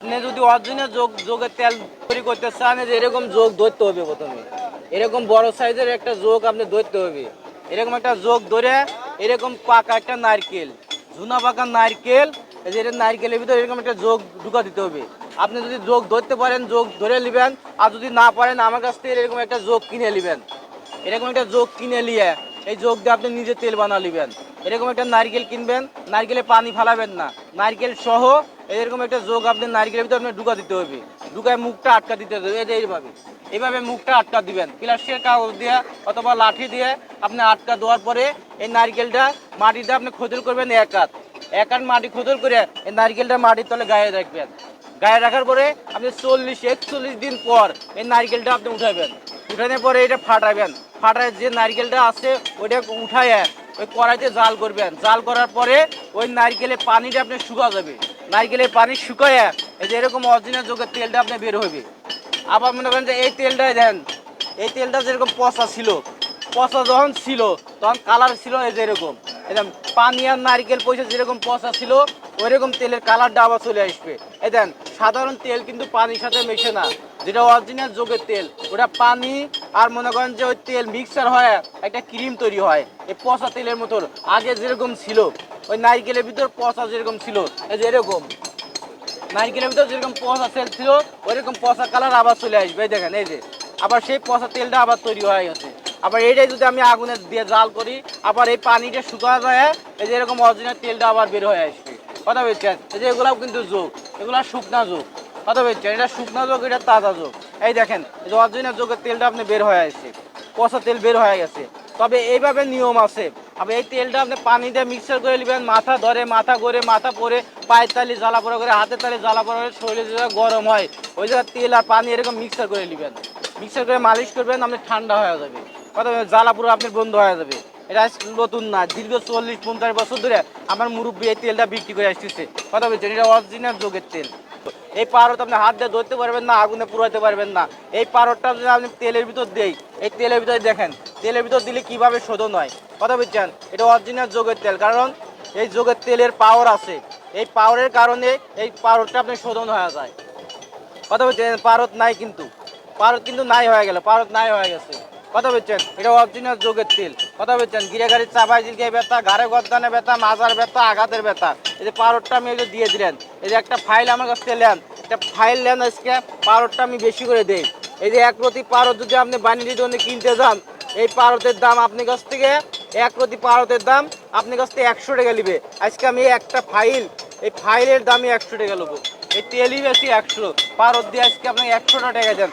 আপনি যদি অরিজিনাল যোগ, যোগের তেল তৈরি করতে চান যে এরকম যোগ ধরতে হবে প্রথমে। এরকম বড় সাইজের একটা যোগ আপনি ধরতে হবে। এরকম একটা যোগ ধরে এরকম পাকা একটা নারকেল, ঝুনা পাকা নারকেল, এই নারকেলের ভিতরে এরকম একটা যোগ ঢুকা দিতে হবে। আপনি যদি যোগ ধরতে পারেন, যোগ ধরে নেবেন, আর যদি না পারেন, আমার কাছ থেকে এরকম একটা যোগ কিনে নেবেন। এরকম একটা যোগ কিনে নিয়ে এই যোগ দিয়ে আপনি নিজে তেল বানা নেবেন এরকম একটা নারকেল কিনবেন, নারকেলে পানি ফালাবেন না। নারকেল সহ এরকম একটা যোগ আপনি নারকেলের ভিতরে আপনি ঢুকা দিতে হবে। ঢুকায় মুখটা আটকা দিতে হবে। এই যে এইভাবে। এইভাবে মুখটা আটকা দিবেন। প্লাস্টিকের কাগজ দিয়ে অথবা লাঠি দিয়ে আপনি আটকা দেওয়ার পরে এই নারকেলটা মাটিতে আপনি খোদল করবেন এক হাত। এক হাত মাটি খোদল করে এই নারকেলটা মাটির তলে গায়ে রাখবেন। গায়ে রাখার পরে আপনি চল্লিশ, একচল্লিশ দিন পর এই নারকেলটা আপনি উঠাবেন। উঠানোর পরে এটা ফাটাবেন। ফাটায় যে নারকেলটা আছে, ওইটা উঠায় ওই কড়াইতে জাল করবেন জাল করার পরে ওই নারকেলের পানিটা আপনি শুকা যাবে। নারকেলের পানি শুকায় এই যে এরকম অরিজিনাল যোগের তেলটা আপনি বের হবে আবার মনে করেন যে এই তেলটাই দেন, এই তেলটা যেরকম পচা ছিল, পচা যখন ছিল, তখন কালার ছিল এই যে এরকম। এরকম পানি আর নারকেল পয়সা যেরকম পচা ছিল ওই রকম তেলের কালারটা আবার চলে আসবে। এই দেন, সাধারণ তেল কিন্তু পানির সাথে মেশে না, যেটা অরিজিনাল যোগের তেল, ওটা পানি আর মনে করেন যে ওই তেল মিক্সার হয়, একটা ক্রিম তৈরি হয়, এই পচা তেলের মতন আগে যেরকম ছিল, ওই নারকেলের ভিতর পচা যেরকম ছিল, এই যে এরকম। নারকেলের ভিতর যেরকম পচা তেল ছিল, ওইরকম পচা কালার আবার চলে আসবে, এই দেখেন, এই যে। আবার সেই পচা তেলটা আবার তৈরি হয়ে গেছে। আবার এইটাই যদি আমি আগুনে দিয়ে জাল করি, আবার এই পানিটা শুকা যায়, এই যে এরকম অরিজিনাল তেলটা আবার বের হয়ে আসবে। কথা বলছেন? এই যে এগুলাও কিন্তু যোগ, এগুলা শুকনা যোগ। কথা বলছেন? এটা শুকনা যোগ, এটা তাজা যোগ। এই দেখেন যে অরিজিনাল যোগের তেলটা আপনি বের হয়ে আসছে। পচা তেল বের হয়ে গেছে। তবে এইভাবে নিয়ম আছে। আবার এই তেলটা আপনি পানি দিয়ে মিক্সার করে নেবেন, মাথা ধরে, মাথা করে মাথা পরে, পায়ের তালি জ্বালা পড়া করে, হাতের তালি জ্বালা পড়া করে শরীরে যেটা গরম হয়, ওই জায়গায় তেল আর পানি এরকম মিক্সার করে নেবেন। মিক্সার করে মালিশ করবেন, আপনি ঠান্ডা হয়ে যাবে। কথা জ্বালা পুরো আপনার বন্ধ হয়ে যাবে। এটা নতুন না, দীর্ঘ চল্লিশ, পঞ্চাশ বছর ধরে আমার মুরব্বী এই তেলটা বিক্রি করে আসতেছে। কথা বলছেন, এটা অরিজিনাল যোগের তেল। এই পারত আপনি হাত দিয়ে ধরতে পারবেন না, আগুনে পুরাতে পারবেন না। এই পাহাড়টা যদি আপনি তেলের ভিতর দেই, এই তেলের ভিতরে দেখেন, তেলের ভিতর দিলে কীভাবে শোধন হয়? কথা বুঝছেন? এটা অরিজিনাল যোগের তেল, কারণ এই যোগের তেলের পাওয়ার আছে। এই পাওয়ারের কারণে এই পাহাড়টা আপনি শোধন হয়ে যায়। কথা বলছেন পারত নাই কিন্তু। পারত কিন্তু নাই হয়ে গেল পারত নাই হয়ে গেছে। কথা বলছেন? এটা অরিজিনাল যোগের তেল। কথা বলছেন? গিরে গাড়ির চাপাই দিলকে ব্যথা, ঘাড়ে গদ্দানে ব্যথা, মাজার ব্যথা, আঘাতের ব্যথা। এই যে পারতটা আমি এই যে দিয়ে দিলেন, এই যে একটা ফাইল আমার কাছ থেকে নেন একটা ফাইল নেন আজকে পারতটা আমি বেশি করে দেই। এই যে এক প্রতি পারত যদি আপনি বানিয়ে দোকানে কিনতে যান, এই পারতের দাম আপনি কাছ থেকে, এক প্রতি পারতের দাম আপনি কাছ থেকে একশো টাকা নিবে। আজকে আমি একটা ফাইল এই ফাইলের দামই একশো টাকা নেব এই তেলই বেশি একশো। পারত দিয়ে আজকে আপনাকে একশোটা টাকা দেন।